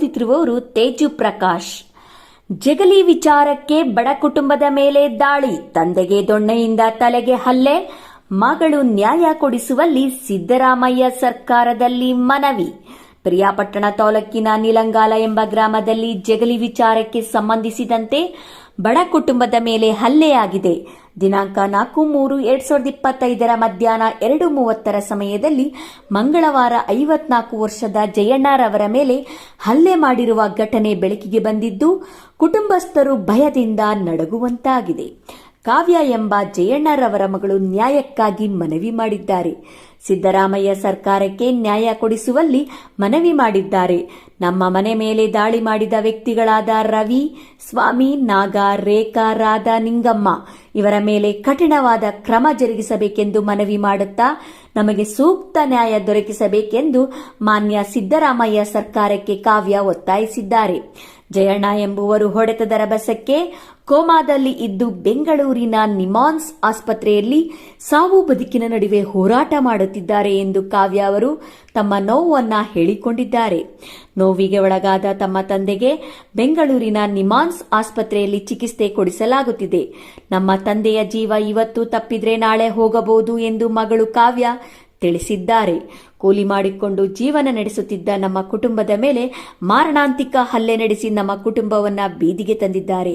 ಓದುತ್ತಿರುವವರು ತೇಜು ಪ್ರಕಾಶ್. ಜಗಲಿ ವಿಚಾರಕ್ಕೆ ಬಡ ಕುಟುಂಬದ ಮೇಲೆ ದಾಳಿ, ತಂದೆಗೆ ದೊಣ್ಣೆಯಿಂದ ತಲೆಗೆ ಹಲ್ಲೆ, ಮಗಳು ನ್ಯಾಯ ಕೊಡಿಸುವಲ್ಲಿ ಸಿದ್ದರಾಮಯ್ಯ ಸರ್ಕಾರದಲ್ಲಿ ಮನವಿ. ಪ್ರಿಯಾಪಟ್ಟಣ ತಾಲೂಕಿನ ನಿಲಂಗಾಲ ಎಂಬ ಗ್ರಾಮದಲ್ಲಿ ಜಗಲಿ ವಿಚಾರಕ್ಕೆ ಸಂಬಂಧಿಸಿದಂತೆ ಬಡ ಕುಟುಂಬದ ಮೇಲೆ ಹಲ್ಲೆಯಾಗಿದೆ. ದಿನಾಂಕ ನಾಲ್ಕು ಮೂರು ಎರಡ್ ಸಾವಿರದ ಇಪ್ಪತ್ತೈದರ ಮಧ್ಯಾಹ್ನ ಎರಡು ಮೂವತ್ತರ ಸಮಯದಲ್ಲಿ ಮಂಗಳವಾರ ಐವತ್ನಾಲ್ಕು ವರ್ಷದ ಜಯಣ್ಣರವರ ಮೇಲೆ ಹಲ್ಲೆ ಮಾಡಿರುವ ಘಟನೆ ಬೆಳಕಿಗೆ ಬಂದಿದ್ದು, ಕುಟುಂಬಸ್ಥರು ಭಯದಿಂದ ನಡಗುವಂತಾಗಿದೆ. ಕಾವ್ಯ ಎಂಬ ಜಯಣ್ಣರವರ ಮಗಳು ನ್ಯಾಯಕ್ಕಾಗಿ ಮನವಿ ಮಾಡಿದ್ದಾರೆ. ಸಿದ್ದರಾಮಯ್ಯ ಸರ್ಕಾರಕ್ಕೆ ನ್ಯಾಯ ಕೊಡಿಸುವಲ್ಲಿ ಮನವಿ ಮಾಡಿದ್ದಾರೆ. ನಮ್ಮ ಮನೆ ಮೇಲೆ ದಾಳಿ ಮಾಡಿದ ವ್ಯಕ್ತಿಗಳಾದ ರವಿ, ಸ್ವಾಮಿ, ನಾಗ, ರೇಖಾ, ರಾಧಾ, ನಿಂಗಮ್ಮ ಇವರ ಮೇಲೆ ಕಠಿಣವಾದ ಕ್ರಮ ಜರುಗಿಸಬೇಕೆಂದು ಮನವಿ ಮಾಡುತ್ತಾ ನಮಗೆ ಸೂಕ್ತ ನ್ಯಾಯ ದೊರಕಿಸಬೇಕೆಂದು ಮಾನ್ಯ ಸಿದ್ದರಾಮಯ್ಯ ಸರ್ಕಾರಕ್ಕೆ ಕಾವ್ಯ ಒತ್ತಾಯಿಸಿದ್ದಾರೆ. ಜಯಣ್ಣ ಎಂಬುವರು ಹೊಡೆತದ ರಭಸಕ್ಕೆ ಕೋಮಾದಲ್ಲಿ ಇದ್ದು ಬೆಂಗಳೂರಿನ ನಿಮಾನ್ಸ್ ಆಸ್ಪತ್ರೆಯಲ್ಲಿ ಸಾವು ಬದುಕಿನ ನಡುವೆ ಹೋರಾಟ ಮಾಡುತ್ತಿದ್ದಾರೆ ಎಂದು ಕಾವ್ಯ ಅವರು ತಮ್ಮ ನೋವನ್ನ ಹೇಳಿಕೊಂಡಿದ್ದಾರೆ. ನೋವಿಗೆ ಒಳಗಾದ ತಮ್ಮ ತಂದೆಗೆ ಬೆಂಗಳೂರಿನ ನಿಮಾನ್ಸ್ ಆಸ್ಪತ್ರೆಯಲ್ಲಿ ಚಿಕಿತ್ಸೆ ಕೊಡಿಸಲಾಗುತ್ತಿದೆ. ನಮ್ಮ ತಂದೆಯ ಜೀವ ಇವತ್ತು ತಪ್ಪಿದ್ರೆ ನಾಳೆ ಹೋಗಬಹುದು ಎಂದು ಮಗಳು ಕಾವ್ಯ ತಿಳಿಸಿದ್ದಾರೆ. ಕೂಲಿ ಮಾಡಿಕೊಂಡು ಜೀವನ ನಡೆಸುತ್ತಿದ್ದ ನಮ್ಮ ಕುಟುಂಬದ ಮೇಲೆ ಮಾರಣಾಂತಿಕ ಹಲ್ಲೆ ನಡೆಸಿ ನಮ್ಮ ಕುಟುಂಬವನ್ನ ಬೀದಿಗೆ ತಂದಿದ್ದಾರೆ.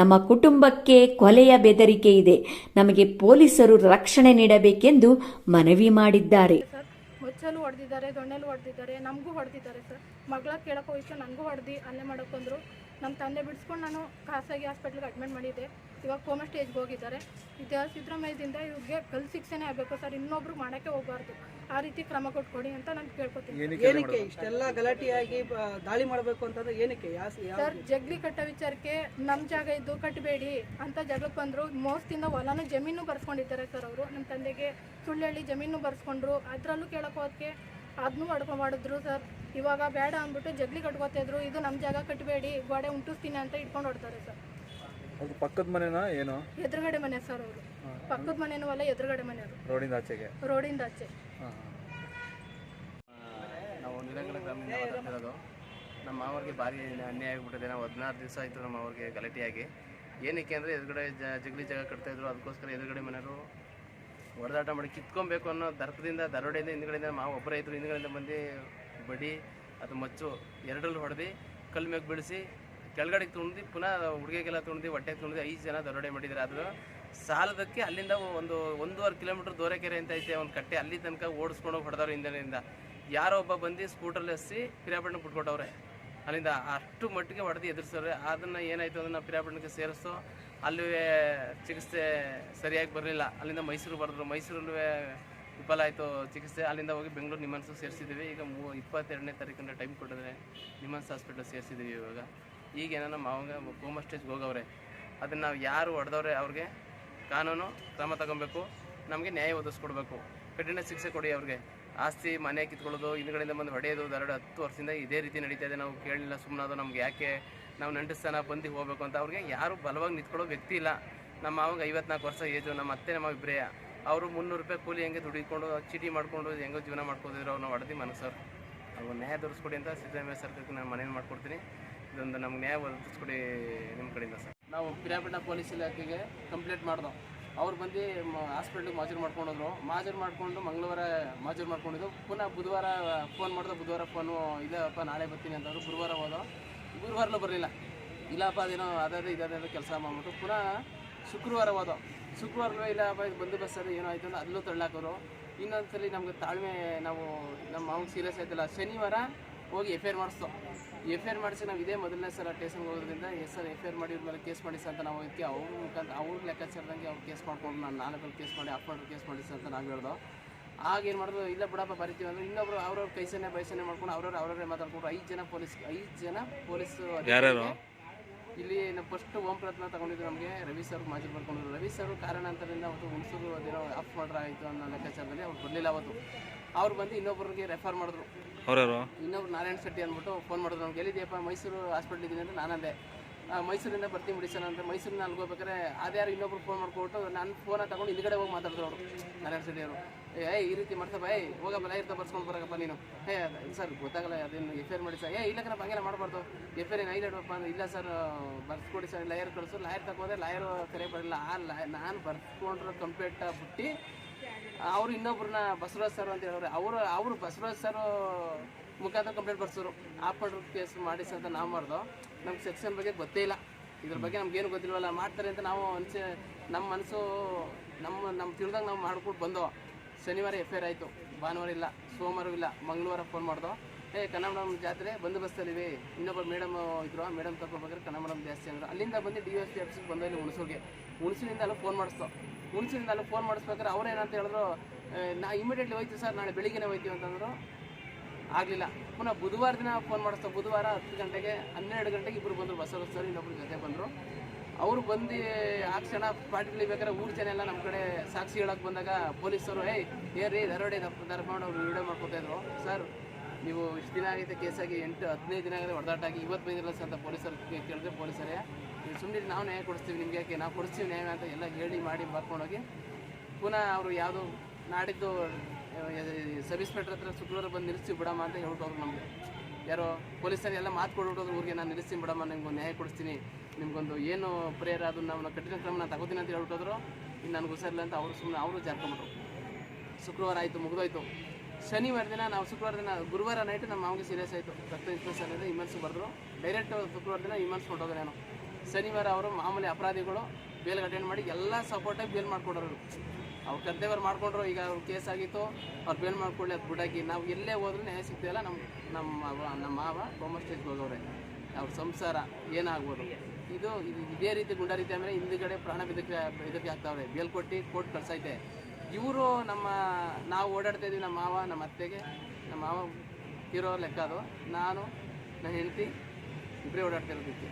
ನಮ್ಮ ಕುಟುಂಬಕ್ಕೆ ಕೊಲೆಯ ಬೆದರಿಕೆ ಇದೆ. ನಮಗೆ ಪೊಲೀಸರು ರಕ್ಷಣೆ ನೀಡಬೇಕೆಂದು ಮನವಿ ಮಾಡಿದ್ದಾರೆ. ಸರ್, ಮುಚ್ಚಲು ಹೊಡೆದಿದ್ದಾರೆ, ದೊಣ್ಣೆಲು ಹೊಡೆದಿದ್ದಾರೆ, ನಮಗೂ ಹೊಡೆದಿದ್ದಾರೆ ಸರ್. ಮಗಳ ಕೇಳಕ್ಕೆ ಹೋಯ್ತು, ನನಗೂ ಹೊಡೆದು, ಅಲ್ಲೇ ಮಾಡೋಕ್ಕಂದ್ರು ನಮ್ಮ ತಂದೆ ಬಿಡಿಸ್ಕೊಂಡು ನಾನು ಖಾಸಗಿ ಹಾಸ್ಪಿಟ್ಲಿಗೆ ಅಡ್ಮಿಟ್ ಮಾಡಿದ್ದೆ. ಇವಾಗ ಕೋಮ ಸ್ಟೇಜ್ಗೆ ಹೋಗಿದ್ದಾರೆ. ಇತಿಹಾಸ ಸಿದ್ದರಾಮಯ್ಯದಿಂದ ಇವ್ರಿಗೆ ಕಲ್ ಶಿಕ್ಷೆನೇ ಆಗಬೇಕು ಸರ್ ಇನ್ನೊಬ್ರು ಮಾಡೋಕ್ಕೆ ಹೋಗಬಾರ್ದು. ಆ ರೀತಿ ಕ್ರಮ ಕೊಟ್ಕೊಡಿ ಅಂತ ನಾನು ಕೇಳ್ಕೊತೀನಿ. ಏನಕ್ಕೆ ಇಷ್ಟೆಲ್ಲ ಗಲಾಟೆಯಾಗಿ ದಾಳಿ ಮಾಡಬೇಕು ಅಂತಂದ್ರೆ ಏನಕ್ಕೆ? ಸರ್ ಜಗ್ಲಿ ಕಟ್ಟ ವಿಚಾರಕ್ಕೆ ನಮ್ಮ ಜಾಗ ಇದ್ದು ಕಟ್ಟಬೇಡಿ ಅಂತ ಜಗಳಕ್ಕೆ ಬಂದರು. ಮೋಸದಿಂದ ಹೊಲನ ಜಮೀನು ಬರ್ಸ್ಕೊಂಡಿದ್ದಾರೆ ಸರ್ ಅವರು. ನಮ್ಮ ತಂದೆಗೆ ಸುಳ್ಳು ಹೇಳಿ ಜಮೀನು ಬರ್ಸ್ಕೊಂಡ್ರು. ಅದರಲ್ಲೂ ಕೇಳೋಕೋದಕ್ಕೆ ಅದನ್ನು ಅದನ್ನೂ ಹೊಡ್ಕೊಂಡು ಮಾಡಿದ್ರು ಸರ್ ಇವಾಗ ಬೇಡ ಅಂದ್ಬಿಟ್ಟು ಜಗ್ಲಿ ಕಟ್ಕೋತಿದ್ರು ಇದು ನಮ್ಮ ಜಾಗ ಕಟ್ಟಬೇಡಿ ಗೋಡೆ ಉಂಟಿಸ್ತೀನಿ ಅಂತ ಇಟ್ಕೊಂಡು ಹೊಡ್ತಾರೆ ಸರ್ ಅದು ಪಕ್ಕದ ಮನೆನಾ ಏನು? ಎದುರುಗಡೆ ಮನೆ ಸರ್ ಅವರು ಪಕ್ಕದ ಮನೆನೂ ಅಲ್ಲ ಎದುರುಗಡೆ ಮನೆಯವರು ರೋಡಿಂದ ಆಚೆಗೆ? ರೋಡಿಂದ ಆಚೆ. ಹಾಂ ನಾವು ನಿರಂಗಡ ಗ್ರಾಮದಿಂದ ಮಾತಾಡ್ತಿರೋದು ನಮ್ಮ ಮಾವರಿಗೆ ಭಾರಿ ಅನ್ಯಾಯ ಆಗಿಬಿಟ್ಟಿದೆ. ನಾವು ಹದಿನಾರು ದಿವಸ ಆಯಿತು ನಮ್ಮ ಅವ್ರಿಗೆ ಗಲಾಟೆಯಾಗಿ. ಏನಕ್ಕೆ ಅಂದರೆ ಎದುರುಗಡೆ ಜ ಜಗಲಿ ಜಾಗ ಕಟ್ತಾಯಿದ್ರು ಅದಕ್ಕೋಸ್ಕರ ಎದುರುಗಡೆ ಮನೆಯವರು ಹೊಡೆದಾಟ ಮಾಡಿ ಕಿತ್ಕೊಬೇಕು ಅನ್ನೋ ದರ್ಪದಿಂದ ದರೋಡೆಯಿಂದ ಹಿಂದ್ಗಡೆಯಿಂದ ಮಾವು ಒಬ್ಬರೇ ಇದ್ರು. ಹಿಂದ್ಗಡೆಯಿಂದ ಬಂದು ಬಡಿ ಅದು ಮಚ್ಚು ಎರಡರಲ್ಲಿ ಹೊಡೆದು ಕಲ್ಲು ಮೇಲೆ ಬೀಳಿಸಿ ಕೆಳಗಡೆಗೆ ತುಳಿದು ಪುನಃ ಹುಡುಗಿಗೆಲ್ಲ ತುಳಿದು ಹೊಟ್ಟೆಗೆ ತುಳಿದು ಐದು ಜನ ದರೋಡೆ ಮಾಡಿದ್ದಾರೆ. ಅದು ಸಾಲದಕ್ಕೆ ಅಲ್ಲಿಂದ ಒಂದು ಒಂದೂವರೆ ಕಿಲೋಮೀಟ್ರ್ ದೋರೆಕೆರೆ ಅಂತ ಐತೆ, ಒಂದು ಕಟ್ಟೆ. ಅಲ್ಲಿ ತನಕ ಓಡಿಸ್ಕೊಂಡು ಹೊಡೆದವ್ರು ಹಿಂದಿನಿಂದ. ಯಾರೋ ಒಬ್ಬ ಬಂದು ಸ್ಕೂಟರ್ಲಿ ಹಸಿ ಪಿರಿಯಾಪಟ್ಟಣ ಬಿಟ್ಕೊಟ್ಟವ್ರೆ. ಅಲ್ಲಿಂದ ಅಷ್ಟು ಮಟ್ಟಿಗೆ ಹೊಡೆದು ಎದುರಿಸೋರೆ ಅದನ್ನು ಏನಾಯಿತು ಅದನ್ನು ಪಿರಿಯಾಪಟ್ಟಣಕ್ಕೆ ಸೇರಿಸೋ ಅಲ್ಲಿ ಚಿಕಿತ್ಸೆ ಸರಿಯಾಗಿ ಬರಲಿಲ್ಲ. ಅಲ್ಲಿಂದ ಮೈಸೂರು ಬರೆದ್ರು. ಮೈಸೂರಲ್ಲೂ ವಿಫಲ ಆಯಿತು ಚಿಕಿತ್ಸೆ. ಅಲ್ಲಿಂದ ಹೋಗಿ ಬೆಂಗಳೂರು ನಿಮ್ಮನ್ಸು ಸೇರಿಸಿದ್ದೀವಿ. ಈಗ ಮೂ ಇಪ್ಪತ್ತೆರಡನೇ ತಾರೀಕಿನ ಟೈಮ್ ಕೊಟ್ಟಿದ್ರೆ ನಿಮ್ಮನ್ಸ್ ಹಾಸ್ಪಿಟ್ಲ್ ಸೇರಿಸಿದ್ದೀವಿ ಇವಾಗ. ಈಗ ಏನೋ ಮಾವಂಗ ಕೋಮಾ ಸ್ಟೇಜ್ಗೆ ಹೋಗವ್ರೆ. ಅದನ್ನು ನಾವು ಯಾರು ಹೊಡೆದವ್ರೆ ಅವ್ರಿಗೆ ಕಾನೂನು ಕ್ರಮ ತಗೊಬೇಕು, ನಮಗೆ ನ್ಯಾಯ ಒದಗಿಸ್ಕೊಡ್ಬೇಕು. ಕಠಿಣ ಶಿಕ್ಷೆ ಕೊಡಿ ಅವ್ರಿಗೆ. ಆಸ್ತಿ, ಮನೆ ಕಿತ್ಕೊಳ್ಳೋದು, ಹಿಂದ್ಗಡೆಯಿಂದ ಬಂದು ಹೊಡೆಯೋದು ಎರಡು ಹತ್ತು ವರ್ಷದಿಂದ ಇದೇ ರೀತಿ ನಡೀತಾ ಇದೆ. ನಾವು ಕೇಳಲಿಲ್ಲ ಸುಮ್ಮನಾದ ನಮ್ಗೆ ಯಾಕೆ ನಾವು ನಂಟಿಸ್ತಾನ ಬಂದು ಹೋಗಬೇಕು ಅಂತ. ಅವ್ರಿಗೆ ಯಾರು ಬಲವಾಗಿ ನಿಂತ್ಕೊಳ್ಳೋ ವ್ಯಕ್ತಿ ಇಲ್ಲ. ನಮ್ಮ ಮಾವಂಗೆ ಐವತ್ನಾಲ್ಕು ವರ್ಷ ಏಜು, ನಮ್ಮ ಅತ್ತೆ, ನಮ್ಮ ಇಬ್ಬರೇ ಅವರು ಮುನ್ನೂರು ರೂಪಾಯಿ ಕೂಲಿ ಹೆಂಗೆ ದುಡಿಕೊಂಡು, ಚೀಟಿ ಮಾಡ್ಕೊಂಡು ಹೆಂಗೋ ಜೀವನ ಮಾಡ್ಕೋದಿದ್ರು ಅವ್ರನ್ನ ಹೊಡೆದು ಮನಸ್ಸವ್ರು. ಅವ್ರು ನ್ಯಾಯ ದೊರಿಸ್ಕೊಡಿ ಅಂತ ಸಿದ್ದರಾಮಯ್ಯ ಸರ್ಕಾರಕ್ಕೆ ನಾನು ಮನವಿ ಮಾಡ್ಕೊಡ್ತೀನಿ. ಇದೊಂದು ನಮ್ಗೆ ನ್ಯಾಯ ಒದಗಿಸ್ಕೊಡಿ ನಿಮ್ಮ ಕಡೆಯಿಂದ ಸರ್. ನಾವು ಪಿರಿಯಾಪಟ್ಟಣ ಪೊಲೀಸ್ ಇಲಾಖೆಗೆ ಕಂಪ್ಲೇಂಟ್ ಮಾಡ್ದೋ. ಅವ್ರು ಬಂದು ಹಾಸ್ಪಿಟ್ಲಿಗೆ ಮಾಜೂರು ಮಾಡ್ಕೊಂಡೋದ್ರು. ಮಾಜೂರು ಮಾಡಿಕೊಂಡು ಮಂಗಳವಾರ ಮಾಜೂರು ಮಾಡ್ಕೊಂಡಿದ್ದು. ಪುನಃ ಬುಧವಾರ ಫೋನ್ ಮಾಡಿದ್ರು. ಬುಧವಾರ ಫೋನು ಇದಪ್ಪ ನಾಳೆ ಬರ್ತೀನಿ ಅಂತಂದ್ರು ಗುರುವಾರ ಹೋದೋ. ಗುರುವಾರನೂ ಬರಲಿಲ್ಲ. ಇಲ್ಲಪ್ಪ, ಅದೇನೋ ಅದೇ ಇದಾದ ಕೆಲಸ ಮಾಡ್ಬಿಟ್ಟು ಪುನಃ ಶುಕ್ರವಾರ ಹೋದೋ. ಶುಕ್ರವಾರ ಇಲ್ಲಪ್ಪ ಇದು ಬಂದು ಅದು ಏನೋ ಆಯ್ತು ಅಂದ್ರೆ ಅಲ್ಲೂ ತಳ್ಳಾಕೋರು. ಇನ್ನೊಂದ್ಸಲಿ ನಮ್ಗೆ ತಾಳ್ಮೆ ನಾವು ನಮ್ಮ ಮಾವಿಗೆ ಸೀರಿಯಸ್ ಆಯ್ತಲ್ಲ. ಶನಿವಾರ ಹೋಗಿ ಎಫ್ ಐ ಆರ್ ಮಾಡಿಸ್ತೋ ಎಫ್ ಐ ಆರ್ ಮಾಡಿಸಿ ನಾವು ಇದೇ ಮೊದಲನೇ ಸಲ ಸ್ಟೇಷನ್ಗೆ ಹೋಗೋದ್ರಿಂದ yes sir F I R ಮಾಡಿ ಇವ್ರ ಮೇಲೆ ಕೇಸ್ ಮಾಡಿಸಿ ಅಂತ ನಾವು ಇದಕ್ಕೆ ಅವ್ರ ಮುಖಾಂತರ ಅವ್ರ ಲೆಕ್ಕಾಚಾರದಂಗೆ ಅವ್ರು ಕೇಸ್ ಮಾಡ್ಕೊಂಡು ನಾನು ನಾಲ್ಕು ಕೇಸ್ ಮಾಡಿ ಅಪ್ ಮಾಡಿ ಕೇಸ್ ಮಾಡಿಸಿ ಅಂತ ನಾವು ಹೇಳ್ದೋ ಆಗ ಏನು ಮಾಡೋದು ಇಲ್ಲ ಬಿಡಪ್ಪ ಬರಿತೀವಿ ಅಂದ್ರೆ ಇನ್ನೊಬ್ರು ಅವ್ರವ್ರ ಕೈಸೇನೆ ಬೈಸನೆ ಮಾಡ್ಕೊಂಡು ಅವ್ರವ್ರು ಅವ್ರವ್ರೇ ಮಾತಾಡ್ಕೊಂಡು ಐದು ಜನ ಪೊಲೀಸ್ ಐದು ಜನ ಪೊಲೀಸ್? ಇಲ್ಲಿ ನಾವು ಫಸ್ಟ್ ಓಂ ಪ್ರಯತ್ನ ತಗೊಂಡಿದ್ದು ನಮಗೆ ರವಿ ಸರ್ ಮಾಜಿ ಬರ್ಕೊಂಡಿದ್ರು ರವಿ ಸರ್ ಕಾರಣಾಂತರದಿಂದ ಅವತ್ತು ಹುಣಸೂರು ಅದೇನೋ ಆಫ್ ಮಾಡ್ರ ಆಯಿತು ಅನ್ನೋ ಲೆಕ್ಕಾಚಾರದಲ್ಲಿ ಅವ್ರು ಬರಲಿಲ್ಲ ಅವತ್ತು. ಅವ್ರು ಬಂದು ಇನ್ನೊಬ್ಬರಿಗೆ ರೆಫರ್ ಮಾಡಿದ್ರು. ಇನ್ನೊಬ್ರು ನಾರಾಯಣ ಶೆಟ್ಟಿ ಅಂದ್ಬಿಟ್ಟು ಫೋನ್ ಮಾಡಿದ್ರು. ನಮ್ಗೆ ಎಲ್ಲಿದೆಯಪ್ಪ ಮೈಸೂರು ಹಾಸ್ಪಿಟ್ಲ್ ಇದ್ದೀನಿ ಅಂತ ನಾನಂದೆ. ಮೈಸೂರಿಂದ ಬರ್ತೀನಿ ಬಿಡಿ ಸರ್ ಅಂದರೆ ಮೈಸೂರಿನ ಅಲ್ಲಿ ಹೋಗ್ಬೇಕಾದ್ರೆ ಅದ್ಯಾರು ಇನ್ನೊಬ್ರು ಫೋನ್ ಮಾಡ್ಕೊಟ್ಟು ನಾನು ಫೋನ ತಗೊಂಡು ಹಿಂದ್ಗಡೆ ಹೋಗಿ ಮಾತಾಡಿದ್ರು ಅವರು ನಾರಾಯಣ ಅವರು. ಏಯ್ ಈ ರೀತಿ ಮಾಡ್ತಾ ಬಾಯ್ ಹೋಗಪ್ಪ ಲೈರ್ತ ಬರ್ಸ್ಕೊಂಡು ಬರಕಪ್ಪ ನೀನು. ಏ ಸರ್ ಗೊತ್ತಾಗಲ್ಲ, ಅದೇನು ಎಫ್ ಐ ಆರ್ ಮಾಡಿ ಸರ್. ಏ, ಇಲ್ಲ ಕಣಪ್ಪ, ಹಂಗೆಲ್ಲ ಮಾಡಬಾರ್ದು. ಎಫ್ ಐ ಆರ್ ಐ ಇಡಪ್ಪ ಅಂದ್ರೆ ಇಲ್ಲ ಸರ್, ಬರ್ಸ್ಕೊಡಿ ಸರ್ ಲಾಯರ್ ಕಳಿಸು. ಲಾಯರ್ ತಗೋದೆ ಲಾಯರ್ ಕರೆ ಬರಲಿಲ್ಲ. ಆ ಲಯ ನಾನು ಬರ್ಸ್ಕೊಂಡ್ರೆ ಕಂಪ್ಲೇಂಟ್ ಬಿಟ್ಟು, ಅವರು ಇನ್ನೊಬ್ರನ್ನ ಬಸವರಾಜ್ ಸರ್ ಅಂತ ಹೇಳೋರು. ಅವರು ಅವರು ಬಸವರಾಜ್ ಸರ್ ಮುಖಾಂತರ ಕಂಪ್ಲೇಂಟ್ ಬರ್ಸೋರು ಆಪರ್ಡ್ರ್ ಕೇಸ್ ಮಾಡಿಸಿ ಅಂತ ನಾವು ಮಾಡ್ದೋ. ನಮ್ಗೆ ಸೆಕ್ಷನ್ ಬಗ್ಗೆ ಗೊತ್ತೇ ಇಲ್ಲ ಇದ್ರ ಬಗ್ಗೆ ನಮ್ಗೇನು ಗೊತ್ತಿಲ್ವಲ್ಲ ಮಾಡ್ತಾರೆ ಅಂತ ನಾವು ಅನ್ಸೆ ನಮ್ಮ ಮನಸ್ಸು ನಮ್ಮ ನಮ್ಮ ತಿಳ್ದಂಗೆ ನಾವು ಮಾಡ್ಕೊಂಡು ಬಂದೋ ಶನಿವಾರ ಎಫ್ ಐ ಆರ್ ಆಯಿತು ಭಾನುವಾರ ಇಲ್ಲ ಸೋಮವಾರ ಇಲ್ಲ ಮಂಗಳವಾರ ಫೋನ್ ಮಾಡ್ದೋ ಏ ಕನ್ನಡ ಜಾತ್ರೆ ಬಂದೋಬಸ್ತಲ್ಲಿವಿ ಇನ್ನೊಬ್ಬರು ಮೇಡಮ್ ಇದ್ರು ಮೇಡಮ್ ತಗೊಳ್ಬೇಕಾದ್ರೆ ಕನ್ನಡ ಮೇಡಮ್ ಜಾಸ್ತಿ ಅಂದರು. ಅಲ್ಲಿಂದ ಬಂದು ಡಿ ಎಸ್ ಪಿ ಆಫೀಸಿಗೆ ಬಂದ ಇಲ್ಲಿ ಹುಣಸೂರಿಗೆ. ಹುಣಸೂರಿಂದ ಅಲ್ಲಿ ಫೋನ್ ಮಾಡಿಸ್ತೋ ಹುಣಸೂರಿಂದ ಅಲ್ಲಿ ಫೋನ್ ಮಾಡಿಸ್ಬೇಕಾದ್ರೆ ಅವ್ರು ಏನಂತ ಹೇಳಿದ್ರು "ಏ, ನಾ ಇಮಿಡಿಯೇಟ್ಲಿ ಹೋಯ್ತು ಸರ್ ನಾಳೆ ಬೆಳಿಗ್ಗೆನೇ ಹೋಯ್ತೀವಿ ಅಂತಂದ್ರು. ಆಗಲಿಲ್ಲ. ಪುನಃ ಬುಧವಾರ ದಿನ ಫೋನ್ ಮಾಡಿಸ್ತಾ ಬುಧವಾರ ಹತ್ತು ಗಂಟೆಗೆ, ಹನ್ನೆರಡು ಗಂಟೆಗೆ ಇಬ್ಬರು ಬಂದರು ಬಸವರಾಜ್ ಸರ್ ಇನ್ನೊಬ್ಬರು ಜೊತೆ ಬಂದರು. ಅವರು ಬಂದು, ಆ ಕ್ಷಣ ಪಾರ್ಟಿ ಬೇಕಾದ್ರೆ ಊರು ಜನ ಎಲ್ಲ ನಮ್ಮ ಕಡೆ ಸಾಕ್ಷಿ ಹೇಳೋಕೆ ಬಂದಾಗ ಪೊಲೀಸರು ಏಯ್ ಏರಿ ದರೋಡೆ ದರ್ಕೊಂಡು ಅವ್ರು ವೀಡಿಯೋ ಮಾಡ್ಕೊತಾ ಇದ್ರು? ಸರ್, ನೀವು ಇಷ್ಟು ದಿನ ಆಗೈತೆ ಕೇಸಾಗಿ, ಎಂಟು, ಹದಿನೈದು ದಿನ ಆಗಿದೆ ಹೊಡೆದಾಟಾಗಿ ಇವತ್ತು ಬಂದಿರಲ್ಲ ಸರ್ ಅಂತ ಪೊಲೀಸರು ಕೇಳಿದ್ರೆ ಪೊಲೀಸರೇ. ನೀವು ಸುಮ್ಮನೆ ನಾವು ನ್ಯಾಯ ಕೊಡಿಸ್ತೀವಿ ನಿಮ್ಗೆ ಯಾಕೆ? ನಾವು ಕೊಡಿಸ್ತೀವಿ ನ್ಯಾಯ ಅಂತ ಎಲ್ಲ ಹೇಳಿ ಮಾಡಿ ಬರ್ಕೊಂಡೋಗಿ ಪುನಃ ಅವರು ಯಾವುದು ನಾಡಿದ್ದು ಸಬ್ ಇನ್ಸ್ಪೆಕ್ಟರ್ ಹತ್ರ ಶುಕ್ರವಾರ ಬಂದು ನಿಲ್ಲಿಸ್ತೀವಿ ಬಿಡಮ್ಮ ಅಂತ ಹೇಳ್ಬಿಟ್ಟವ್ರು ನಮಗೆ. ಯಾರೋ ಪೊಲೀಸರು ಎಲ್ಲ ಮಾತು ಕೊಟ್ಬಿಟ್ಟೋದ್ರು ಊರಿಗೆ ನಾನು ನಿಲ್ಲಿಸ್ತೀನಿ ಬಿಡಮ್ಮ ನಿಮ್ಗೊಂದು ನ್ಯಾಯ ಕೊಡಿಸ್ತೀನಿ. ನಿಮ್ಗೊಂದು ಏನು ಪ್ರೇಯರ್ ಅದು ನಾವು ಕಠಿಣ ಕ್ರಮ ನಾನು ತಗೋತೀನಿ ಅಂತ ಹೇಳ್ಬಿಟ್ಟೋದ್ರು ಇನ್ನು ನನಗೆ ಹುಷಾರಿಲ್ಲ ಅಂತ ಅವರು ಸುಮ್ಮನೆ ಅವರು ಜಾರ್ಕೊಂಬಿಟ್ರು. ಶುಕ್ರವಾರ ಆಯಿತು, ಮುಗಿದೋಯ್ತು. ಶನಿವಾರ ದಿನ ನಾವು ಶುಕ್ರವಾರ ದಿನ ಗುರುವಾರ ನೈಟ್ ನಮ್ಮ ಮಾವಿಗೆ ಸೀರಿಯಸ್ ಆಯಿತು. ರಕ್ತ ಇನ್ಫೆಕ್ಷನ್ ಅಂದರೆ ಇಮೇಲ್ಸ್ ಬರೆದ್ರು. ಡೈರೆಕ್ಟ್ ಶುಕ್ರವಾರ ದಿನ ಇಮರ್ಸ್ ಕೊಟ್ಟೋದ್ರೆ ನಾನು ಶನಿವಾರ ಅವರು ಮಾಮೂಲಿ ಅಪರಾಧಿಗಳು ಬೇಲ್ ಅಟೆಂಡ್ ಮಾಡಿ ಎಲ್ಲ ಸಪೋರ್ಟಾಗಿ ಬೇಲ್ ಮಾಡ್ಕೊಡೋರು ಅವ್ರು ಕರ್ತವ್ಯ ಮಾಡ್ಕೊಂಡ್ರು, ಈಗ ಅವ್ರ ಕೇಸ್ ಆಗಿತ್ತು, ಅವ್ರು ಬೇಲ್ ಮಾಡ್ಕೊಳ್ಳಿ ಅದು ಬಿಡಾಕಿ. ನಾವು ಎಲ್ಲೇ ಹೋದ್ರೂ ನ್ಯಾಯ ಸಿಗ್ತಿಲ್ಲ ನಮ್ಮ ನಮ್ಮ ನಮ್ಮ ಮಾವ ಗೋಮ ಸ್ಟೇಜ್ಗೆ ಹೋಗೋರೆ ಅವ್ರ ಸಂಸಾರ ಏನಾಗ್ಬೋದು? ಇದು ಇದು ಇದೇ ರೀತಿ ಗುಂಡ ರೀತಿ ಅಂದರೆ ಹಿಂದುಗಡೆ ಪ್ರಾಣ ಬೆದಕ್ಕೆ ಬೆದಕ್ಕೆ ಆಗ್ತಾವ್ರೆ. ಬೇಲ್ ಕೊಟ್ಟು ಕೋರ್ಟ್ ಕಳ್ಸೈತೆ. ಇವರು ನಮ್ಮ, ನಾವು ಓಡಾಡ್ತಾ ಇದ್ದೀವಿ ನಮ್ಮ ಮಾವ, ನಮ್ಮ ಅತ್ತೆಗೆ. ನಮ್ಮ ಮಾವ ಇರೋ ಲೆಕ್ಕ ಅದು. ನಾನು ನನ್ನ ಹೆಂಡತಿ ಇಬ್ಬರೇ ಓಡಾಡ್ತಾ ಇರೋದಕ್ಕೆ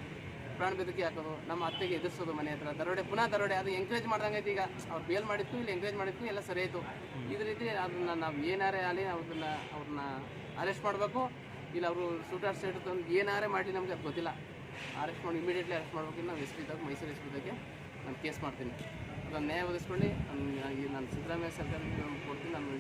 ಪ್ರಾಣ ಬೆದಕಿ ಹಾಕೋದು ನಮ್ಮ ಅತ್ತೆಗೆ ಎದುರಿಸೋದು ಮನೆ ಹತ್ರ. ದರೋಡೆ ಪುನಃ ದರೋಡೆ ಅದು ಎಂಕರೇಜ್ ಮಾಡ್ದಂಗೆ ಈಗ ಅವ್ರು ಬೇಲ್ ಮಾಡಿತ್ತು ಇಲ್ಲಿ ಎಂಕರೇಜ್ ಮಾಡಿತ್ತು ಎಲ್ಲ ಸರಿ ಆಯಿತು. ಇದೇ ರೀತಿ ಅದನ್ನ ನಾವು ಏನಾರೇ ಆಗಲಿ ಅವ್ರನ್ನ ಅವ್ರನ್ನ ಅರೆಸ್ಟ್ ಮಾಡಬೇಕು. ಇಲ್ಲ ಅವರು ಶೂಟರ್ ಸೆಟ್ ತಂದು ಏನಾರೇ ಮಾಡಲಿ ನಮಗೆ ಅದು ಗೊತ್ತಿಲ್ಲ. ಅರೆಸ್ಟ್ ಮಾಡಿ ಇಮಿಡಿಯೇಟ್ಲಿ ಅರೆಸ್ಟ್ ಮಾಡ್ಬೇಕು ನಾವು ಎಸ್ ಪಿ ದಾಗ ಮೈಸೂರು ಎಸ್ ನಾನು ಕೇಸ್ ಮಾಡ್ತೀನಿ. ಅದನ್ನು ನ್ಯಾಯ ಒದಗಿಸ್ಕೊಂಡು ನಾನು ನಾನು ಸಿದ್ದರಾಮಯ್ಯ ಸರ್ಕಾರಕ್ಕೆ ನಾನು ಕೊಡ್ತೀನಿ. ನಾನು